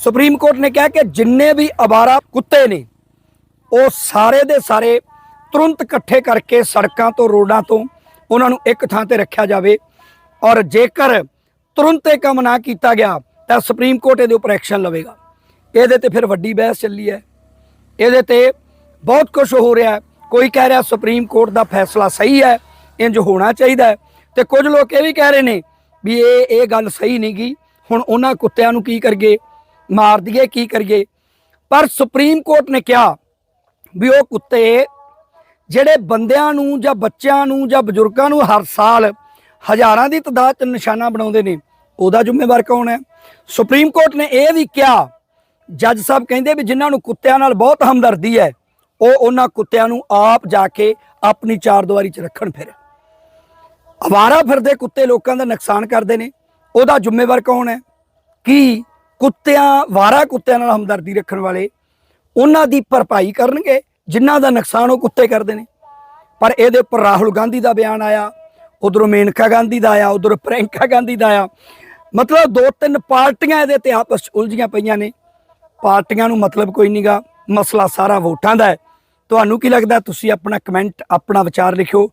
Supreme court ਨੇ ਕਿਹਾ ਕਿ ਜਿੰਨੇ ਵੀ ਅਵਾਰਾ ਕੁੱਤੇ ਨੇ, ਉਹ ਸਾਰੇ ਦੇ ਸਾਰੇ ਤੁਰੰਤ ਇਕੱਠੇ ਕਰਕੇ ਸੜਕਾਂ ਤੋਂ, ਰੋਡਾਂ ਤੋਂ ਉਹਨਾਂ ਨੂੰ ਇੱਕ ਥਾਂ ਤੇ ਰੱਖਿਆ ਜਾਵੇ ਔਰ ਜੇਕਰ ਤੁਰੰਤ ਇਹ ਕੰਮ ਨਾ ਕੀਤਾ ਗਿਆ, ਤਾਂ ਸੁਪਰੀਮ ਕੋਰਟ ਇਹਦੇ ਉੱਪਰ ਐਕਸ਼ਨ ਲਵੇਗਾ। ਇਹਦੇ ਤੇ ਫਿਰ ਵੱਡੀ ਬਹਿਸ ਚੱਲੀ ਹੈ। ਇਹਦੇ ਤੇ ਬਹੁਤ ਕੁਝ ਹੋ ਰਿਹਾ ਕੋਈ ਕਹਿ ਰਿਹਾ ਸੁਪਰੀਮ ਕੋਰਟ ਦਾ ਫੈਸਲਾ ਸਹੀ ਹੈ ਇੰਜ ਹੋਣਾ ਚਾਹੀਦਾ ਹੈ। ਤੇ ਕੁਝ ਲੋਕ ਇਹ ਵੀ ਕਹਿ ਰਹੇ ਨੇ ਵੀ ਇਹ ਇਹ ਗੱਲ ਸਹੀ ਨਹੀਂ ਗੀ। ਹੁਣ ਉਹਨਾਂ ਕੁੱਤਿਆਂ ਨੂੰ ਕੀ ਕਰੀਏ? ਮਾਰ ਦਈਏ, ਕੀ ਕਰੀਏ? ਪਰ ਸੁਪਰੀਮ ਕੋਰਟ ਨੇ ਕਿਹਾ ਵੀ ਉਹ ਕੁੱਤੇ ਜਿਹੜੇ ਬੰਦਿਆਂ ਨੂੰ ਜਾਂ ਬੱਚਿਆਂ ਨੂੰ ਜਾਂ ਬਜ਼ੁਰਗਾਂ ਨੂੰ ਹਰ ਸਾਲ ਹਜ਼ਾਰਾਂ ਦੀ ਤਦਾਦ 'ਚ ਨਿਸ਼ਾਨਾ ਬਣਾਉਂਦੇ ਨੇ, ਉਹਦਾ ਜ਼ਿੰਮੇਵਾਰ ਕੌਣ ਹੈ? ਸੁਪਰੀਮ ਕੋਰਟ ਨੇ ਇਹ ਵੀ ਕਿਹਾ, ਜੱਜ ਸਾਹਿਬ ਕਹਿੰਦੇ ਵੀ ਜਿਨ੍ਹਾਂ ਨੂੰ ਕੁੱਤਿਆਂ ਨਾਲ ਬਹੁਤ ਹਮਦਰਦੀ ਹੈ, ਉਹ ਉਹਨਾਂ ਕੁੱਤਿਆਂ ਨੂੰ ਆਪ ਜਾ ਕੇ ਆਪਣੀ ਚਾਰਦੁਆਰੀ 'ਚ ਰੱਖਣ ਫਿਰ। ਅਵਾਰਾ ਫਿਰਦੇ ਕੁੱਤੇ ਲੋਕਾਂ ਦਾ ਨੁਕਸਾਨ ਕਰਦੇ ਨੇ, ਉਹਦਾ ਜ਼ਿੰਮੇਵਾਰ ਕੌਣ ਹੈ? ਕੀ ਕੁੱਤਿਆਂ, ਵਾਰਾ ਕੁੱਤਿਆਂ ਨਾਲ ਹਮਦਰਦੀ ਰੱਖਣ ਵਾਲੇ ਉਹਨਾਂ ਦੀ ਭਰਪਾਈ ਕਰਨਗੇ, ਜਿਨ੍ਹਾਂ ਦਾ ਨੁਕਸਾਨ ਉਹ ਕੁੱਤੇ ਕਰਦੇ ਨੇ। ਪਰ ਇਹਦੇ ਉੱਪਰ ਰਾਹੁਲ ਗਾਂਧੀ ਦਾ ਬਿਆਨ ਆਇਆ, ਉਧਰੋਂ ਮੇਨਕਾ ਗਾਂਧੀ ਦਾ ਆਇਆ, ਉਧਰੋਂ ਪ੍ਰਿਯੰਕਾ ਗਾਂਧੀ ਦਾ ਆਇਆ। ਮਤਲਬ ਦੋ ਤਿੰਨ ਪਾਰਟੀਆਂ ਇਹਦੇ ਤੇ ਆਪਸ 'ਚ ਉਲਝੀਆਂ ਪਈਆਂ ਨੇ। ਪਾਰਟੀਆਂ ਨੂੰ ਮਤਲਬ ਕੋਈ ਨਹੀਂਗਾ ਮਸਲਾ ਸਾਰਾ ਵੋਟਾਂ ਦਾ ਹੈ। ਤੁਹਾਨੂੰ ਕੀ ਲੱਗਦਾ, ਤੁਸੀਂ ਆਪਣਾ ਕਮੈਂਟ ਆਪਣਾ ਵਿਚਾਰ ਲਿਖਿਓ।